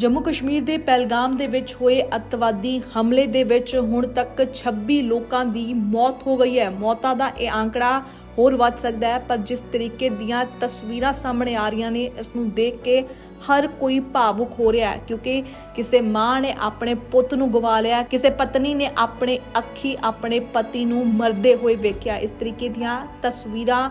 ਜੰਮੂ ਕਸ਼ਮੀਰ ਦੇ ਪਹਿਲਗਾਮ ਦੇ ਵਿੱਚ ਹੋਏ ਅੱਤਵਾਦੀ ਹਮਲੇ ਦੇ ਵਿੱਚ ਹੁਣ ਤੱਕ 26 ਲੋਕਾਂ ਦੀ ਮੌਤ ਹੋ ਗਈ ਹੈ। ਮੌਤਾਂ ਦਾ ਇਹ ਆંકੜਾ ਹੋਰ ਵੱਧ ਸਕਦਾ ਹੈ, ਪਰ ਜਿਸ ਤਰੀਕੇ ਦੀਆਂ ਤਸਵੀਰਾਂ ਸਾਹਮਣੇ ਆ ਰਹੀਆਂ ਨੇ, ਇਸ ਨੂੰ ਦੇਖ ਕੇ ਹਰ ਕੋਈ ਭਾਵੁਕ ਹੋ ਰਿਹਾ ਹੈ, ਕਿਉਂਕਿ ਕਿਸੇ ਮਾਂ ਨੇ ਆਪਣੇ ਪੁੱਤ ਨੂੰ ਗਵਾ ਲਿਆ, ਕਿਸੇ ਪਤਨੀ ਨੇ ਆਪਣੇ ਅੱਖੀ ਆਪਣੇ ਪਤੀ ਨੂੰ ਮਰਦੇ ਹੋਏ ਵੇਖਿਆ। ਇਸ ਤਰੀਕੇ ਦੀਆਂ ਤਸਵੀਰਾਂ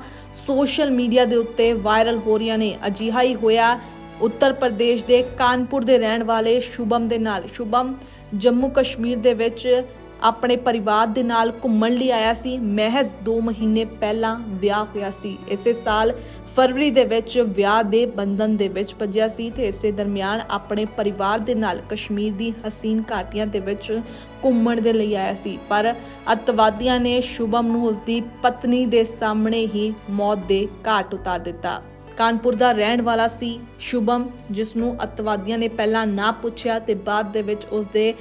ਸੋਸ਼ਲ ਮੀਡੀਆ ਦੇ ਉੱਤੇ ਵਾਇਰਲ ਹੋ ਰਹੀਆਂ ਨੇ। ਅਜਿਹਾ ਹੀ ਹੋਇਆ ਉੱਤਰ ਪ੍ਰਦੇਸ਼ ਦੇ ਕਾਨਪੁਰ ਦੇ ਰਹਿਣ ਵਾਲੇ ਸ਼ੁਭਮ ਦੇ ਨਾਲ। ਸ਼ੁਭਮ, ਜੰਮੂ ਕਸ਼ਮੀਰ ਦੇ ਵਿੱਚ ਆਪਣੇ ਪਰਿਵਾਰ ਦੇ ਨਾਲ ਘੁੰਮਣ ਲਈ ਆਇਆ ਸੀ। ਮਹਿਜ਼ 2 ਮਹੀਨੇ ਪਹਿਲਾਂ ਵਿਆਹ ਹੋਇਆ ਸੀ। ਇਸੇ ਸਾਲ ਫਰਵਰੀ ਦੇ ਵਿੱਚ ਵਿਆਹ ਦੇ ਬੰਧਨ ਦੇ ਵਿੱਚ ਭੱਜਿਆ ਸੀ ਤੇ ਇਸੇ ਦਰਮਿਆਨ ਆਪਣੇ ਪਰਿਵਾਰ ਦੇ ਨਾਲ ਕਸ਼ਮੀਰ ਦੀ ਹਸੀਨ ਘਾਟੀਆਂ ਦੇ ਵਿੱਚ ਘੁੰਮਣ ਦੇ ਲਈ ਆਇਆ ਸੀ। ਪਰ ਅੱਤਵਾਦੀਆਂ ਨੇ ਸ਼ੁਭਮ ਨੂੰ ਉਸਦੀ ਪਤਨੀ ਦੇ ਸਾਹਮਣੇ ਹੀ ਮੌਤ ਦੇ ਘਾਟ ਉਤਾਰ ਦਿੱਤਾ। ਕਾਨਪੁਰ ਦਾ ਰਹਿਣ ਵਾਲਾ ਸੀ ਸ਼ੁਭਮ ਜਿਸ ਨੂੰ ਅੱਤਵਾਦੀਆਂ ਨੇ ਪਹਿਲਾਂ ਨਾ ਪੁੱਛਿਆ ਤੇ ਬਾਅਦ ਦੇ ਵਿੱਚ ਉਸ ਦੇ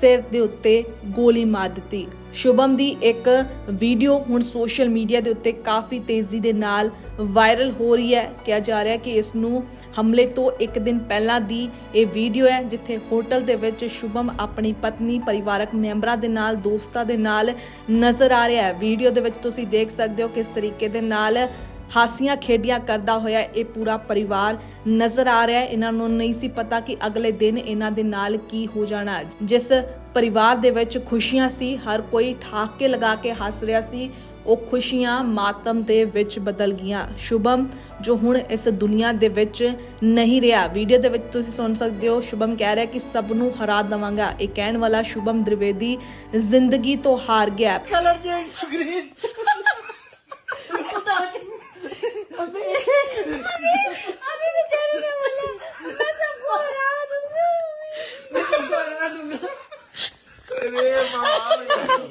ਸਿਰ ਦੇ ਉੱਤੇ ਗੋਲੀ ਮਾਰ ਦਿੱਤੀ। ਸ਼ੁਭਮ ਦੀ ਇੱਕ ਵੀਡੀਓ ਹੁਣ ਸੋਸ਼ਲ ਮੀਡੀਆ ਦੇ ਉੱਤੇ ਕਾਫੀ ਤੇਜ਼ੀ ਦੇ ਨਾਲ ਵਾਇਰਲ ਹੋ ਰਹੀ ਹੈ। ਕਿਹਾ ਜਾ ਰਿਹਾ ਕਿ ਇਸ ਨੂੰ ਹਮਲੇ ਤੋਂ ਇੱਕ ਦਿਨ ਪਹਿਲਾਂ ਦੀ ਇਹ ਵੀਡੀਓ ਹੈ, ਜਿੱਥੇ ਹੋਟਲ ਦੇ ਵਿੱਚ ਸ਼ੁਭਮ ਆਪਣੀ ਪਤਨੀ, ਪਰਿਵਾਰਕ ਮੈਂਬਰਾਂ ਦੇ ਨਾਲ, ਦੋਸਤਾਂ ਦੇ ਨਾਲ ਨਜ਼ਰ ਆ ਰਿਹਾ ਹੈ। ਵੀਡੀਓ ਦੇ ਵਿੱਚ ਤੁਸੀਂ ਦੇਖ ਸਕਦੇ ਹੋ ਕਿਸ ਤਰੀਕੇ ਦੇ ਨਾਲ ਹਾਸੀਆਂ ਖੇਡੀਆਂ ਕਰਦਾ ਹੋਇਆ ਇਹ ਪੂਰਾ ਪਰਿਵਾਰ ਨਜ਼ਰ ਆ ਰਿਹਾ ਇਹਨਾਂ ਨੂੰ ਨਹੀਂ ਸੀ ਪਤਾ ਕਿ ਅਗਲੇ ਦਿਨ ਇਹਨਾਂ ਦੇ ਨਾਲ ਕੀ ਹੋ ਜਾਣਾ ਜਿਸ ਪਰਿਵਾਰ ਦੇ ਵਿੱਚ ਖੁਸ਼ੀਆਂ ਸੀ, ਹਰ ਕੋਈ ਠਾਕੇ ਲਗਾ ਕੇ ਹੱਸ ਰਿਹਾ ਸੀ, ਉਹ ਖੁਸ਼ੀਆਂ ਮਾਤਮ ਦੇ ਵਿੱਚ ਬਦਲ ਗਈਆਂ। ਸ਼ੁਭਮ, ਜੋ ਹੁਣ ਇਸ ਦੁਨੀਆ ਦੇ ਵਿੱਚ ਨਹੀਂ ਰਿਹਾ, ਵੀਡੀਓ ਦੇ ਵਿੱਚ ਤੁਸੀਂ ਸੁਣ ਸਕਦੇ ਹੋ, ਸ਼ੁਭਮ ਕਹਿ ਰਿਹਾ ਕਿ ਸਭ ਨੂੰ ਹਰਾ ਦਵਾਂਗਾ। ਇਹ ਕਹਿਣ ਵਾਲਾ ਸ਼ੁਭਮ ਦ੍ਰਿਵੇਦੀ ਜ਼ਿੰਦਗੀ ਤੋਂ ਹਾਰ ਗਿਆ। ਕਲਰ ਚੇਂਜ ਗ੍ਰੀਨ अभी बेचारे ने बोला मैं सबको हरा दूंगा मैं सबको हरा दूंगा अरे हार गए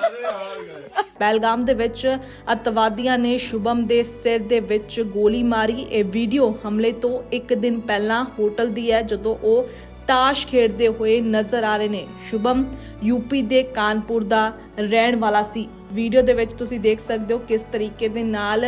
अरे हार गए ਪਹਿਲਗਾਮ ਦੇ ਵਿੱਚ ਅੱਤਵਾਦੀਆਂ ਨੇ ਸ਼ੁਭਮ ਦੇ ਸਿਰ ਦੇ ਵਿੱਚ ਗੋਲੀ ਮਾਰੀ ਇਹ ਵੀਡੀਓ ਹਮਲੇ ਤੋਂ ਇੱਕ ਦਿਨ ਪਹਿਲਾਂ ਹੋਟਲ ਦੀ ਹੈ ਜਦੋਂ ਉਹ ਤਾਸ਼ ਖੇਡਦੇ ਹੋਏ ਨਜ਼ਰ ਆ ਰਹੇ ਨੇ ਸ਼ੁਭਮ ਯੂਪੀ ਦੇ ਕਾਨਪੁਰ ਦਾ ਰਹਿਣ ਵਾਲਾ ਸੀ ਵੀਡੀਓ ਦੇ ਵਿੱਚ ਤੁਸੀਂ ਦੇਖ ਸਕਦੇ ਹੋ ਕਿਸ ਤਰੀਕੇ ਦੇ ਨਾਲ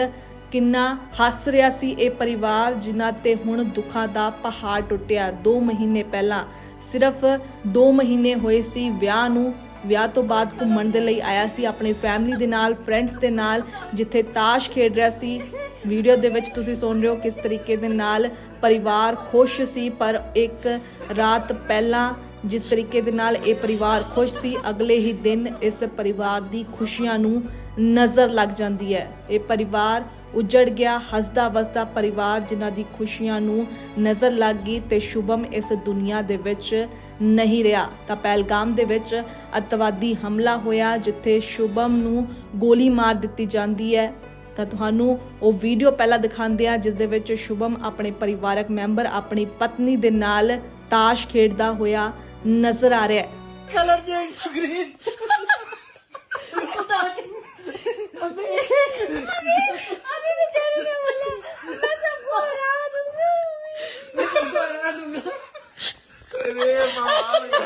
ਕਿੰਨਾ ਹੱਸ ਰਿਹਾ ਸੀ ਇਹ ਪਰਿਵਾਰ ਜਿਨ੍ਹਾਂ ਤੇ ਹੁਣ ਦੁੱਖਾਂ ਦਾ ਪਹਾੜ ਟੁੱਟਿਆ। 2 ਮਹੀਨੇ ਪਹਿਲਾਂ ਸਿਰਫ 2 ਮਹੀਨੇ ਹੋਏ ਸੀ ਵਿਆਹ ਨੂੰ। ਵਿਆਹ ਤੋਂ ਬਾਅਦ ਘੁੰਮਣ ਦੇ ਲਈ ਆਇਆ ਸੀ ਆਪਣੀ ਫੈਮਿਲੀ ਦੇ ਨਾਲ ਫਰੈਂਡਸ ਦੇ ਨਾਲ, ਜਿੱਥੇ ਤਾਸ਼ ਖੇਡ ਰਿਹਾ ਸੀ। ਵੀਡੀਓ ਦੇ ਵਿੱਚ ਤੁਸੀਂ ਸੁਣ ਰਹੇ ਹੋ ਕਿਸ ਤਰੀਕੇ ਦੇ ਨਾਲ ਪਰਿਵਾਰ ਖੁਸ਼ ਸੀ, ਪਰ ਇੱਕ ਰਾਤ ਪਹਿਲਾਂ ਜਿਸ ਤਰੀਕੇ ਦੇ ਨਾਲ ਇਹ ਪਰਿਵਾਰ ਖੁਸ਼ ਸੀ, ਅਗਲੇ ਹੀ ਦਿਨ ਇਸ ਪਰਿਵਾਰ ਦੀ ਖੁਸ਼ੀਆਂ ਨੂੰ ਨਜ਼ਰ ਲੱਗ ਜਾਂਦੀ ਹੈ। ਇਹ ਪਰਿਵਾਰ ਉਜੜ ਗਿਆ। ਹੱਸਦਾ ਵਸਦਾ ਪਰਿਵਾਰ ਜਿਨ੍ਹਾਂ ਦੀ ਖੁਸ਼ੀਆਂ ਨੂੰ ਨਜ਼ਰ ਲੱਗ ਗਈ ਤੇ ਸ਼ੁਭਮ ਇਸ ਦੁਨੀਆ ਦੇ ਵਿੱਚ ਨਹੀਂ ਰਿਹਾ। ਤਾਂ ਪਹਿਲਗਾਮ ਦੇ ਵਿੱਚ ਅਤਵਾਦੀ ਹਮਲਾ ਹੋਇਆ ਜਿੱਥੇ ਸ਼ੁਭਮ ਨੂੰ ਗੋਲੀ ਮਾਰ ਦਿੱਤੀ ਜਾਂਦੀ ਹੈ। ਤਾਂ ਤੁਹਾਨੂੰ ਉਹ ਵੀਡੀਓ ਪਹਿਲਾਂ ਦਿਖਾਉਂਦੇ ਆ ਜਿਸ ਦੇ ਵਿੱਚ ਸ਼ੁਭਮ ਆਪਣੇ ਪਰਿਵਾਰਕ ਮੈਂਬਰ, ਆਪਣੀ ਪਤਨੀ ਦੇ ਨਾਲ ਤਾਸ਼ ਖੇਡਦਾ ਹੋਇਆ ਨਜ਼ਰ ਆ ਰਿਹਾ ਹੈ। Colour change green Kaya na ito. Kaya na ito.